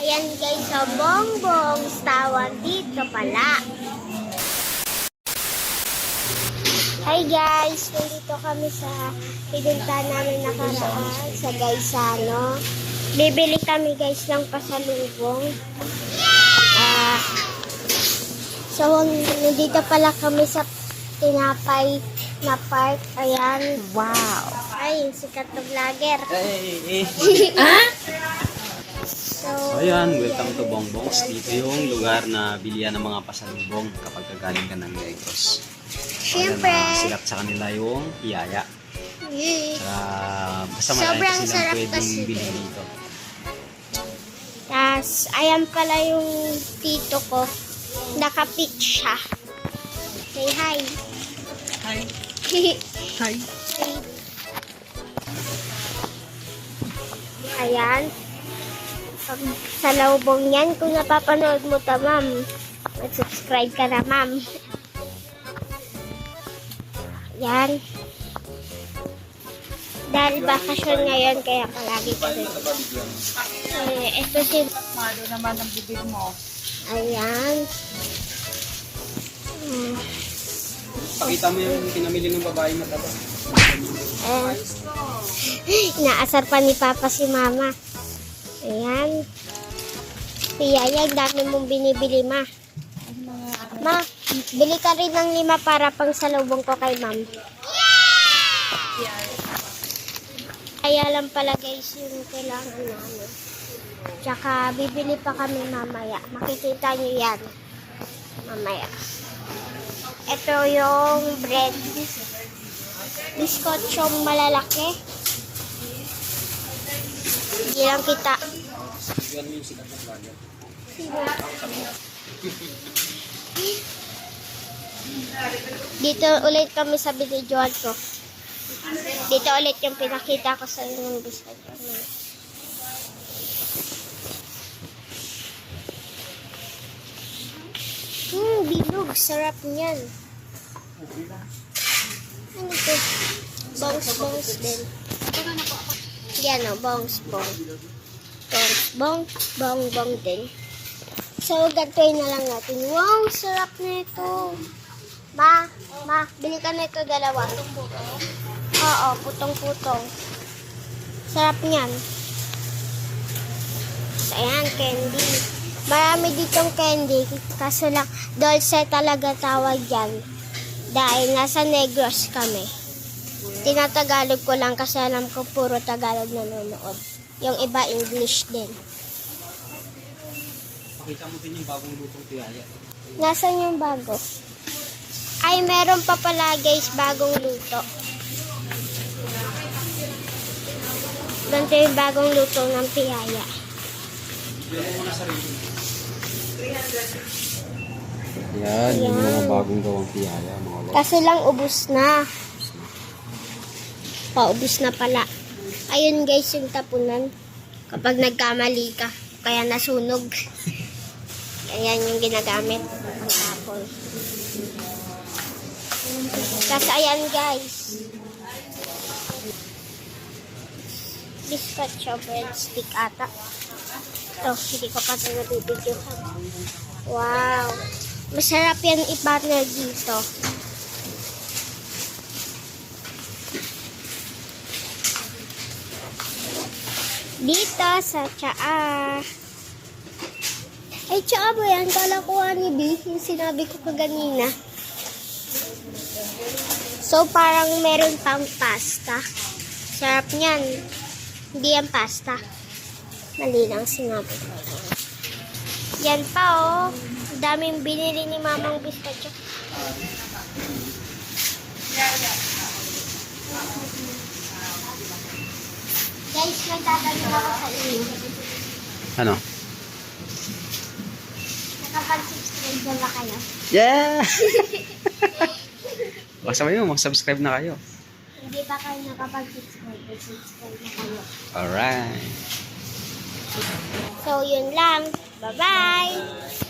Ayan guys, sa bongbong tawag dito pala. Hi guys, nandito kami sa pinunta namin nakaraan sa Gaisano. Bibili kami guys ng pasalubong. Ah, so, nandito pala kami sa tinapay na park. Ayan. Wow. Ay, sikat na vlogger. Hey, So, So ayan, welcome to Bongbongs. Dito yung lugar na bilihan ng mga pasalubong kapag kagaling ka ng Negros. Siyempre. Ayan, sikat sa kanila yung iyaya. Yay. Saka basta marami Sobrang silang sarap pwedeng kasi bilhin din. dito. Tapos, ayan pala yung tito ko. Nakapit siya. Say hi. Hi. Hi. ayan. Pag sa laubong yan, kung napapanood mo ta, ma'am, mag-subscribe ka na, ma'am. Yan. Dahil bakasyon ngayon, kaya palagi ka rin. Eh, ito si... Malo naman ang bibig mo. Ayan. Hmm. Pakita mo yung pinamili ng babae na taba. Eh, inaasar pa ni Papa si Mama. Ayan. Piyaya, ang dami mong binibili, Ma. Ma, bili ka rin ng lima para pang salubong ko kay Ma'am. Kaya lang pala guys yung kailangan namin. Tsaka bibili pa kami mamaya. Makikita nyo yan. Mamaya. Ito yung bread. Biskotsyong malalaki. Hindi lang kita. Na. Dito ulit kami sa binidyohan ko. Dito ulit yung pinakita ko sa inyo ng biskotso. Hmm, bilog. Sarap niyan. Ano ito? Bongs din. Yan o, bongs, bong. Bongs, bong, bong, bong din. So, gantuin na lang natin. Wow, sarap na ito. Ma, ma, bili ka na ito dalawa. Oo, putong-putong. Sarap niyan. So, ayan, candy. Marami ditong candy. Kaso lang, dulce talaga tawag yan. Dahil nasa Negros kami. Tinatagalog ko lang kasi alam ko puro Tagalog nanonood. Yung iba English din. Pakita mo din yung bagong lutong tiyaya. Nasaan yung bago? Ay, meron pa pala guys, bagong luto. Ganito yung bagong luto ng piyaya. Yan, yung mga bagong gawang tiyaya, mga. Kasi lang ubus na. Paubos na pala. Ayun guys, yung tapunan. Kapag nagkamali ka, kaya nasunog. Ayan yung ginagamit. Ang apple. Tapos ayan guys. Biscuit bread stick ata. Ito, hindi ko pa ito nabibidyohan. Wow. Masarap yan i-partner dito. Dito sa tsaa. Ay, tsaa ba yan? Kala ko ni B, yung sinabi ko kaganina. So, parang meron pang pasta. Sarap niyan. Hindi yan pasta. Mali lang sinabi ko. Yan pa, oh. Daming binili ni Mamang Biscotcho. Guys, may tatanong ako sa inyo. Ano? Nakapag-subscribe na ba kayo? Yeah! Basta mo yun, mag-subscribe na kayo. Hindi pa kayo nakapag-subscribe. Subscribe na kayo. Alright. So, yun lang. Bye-bye!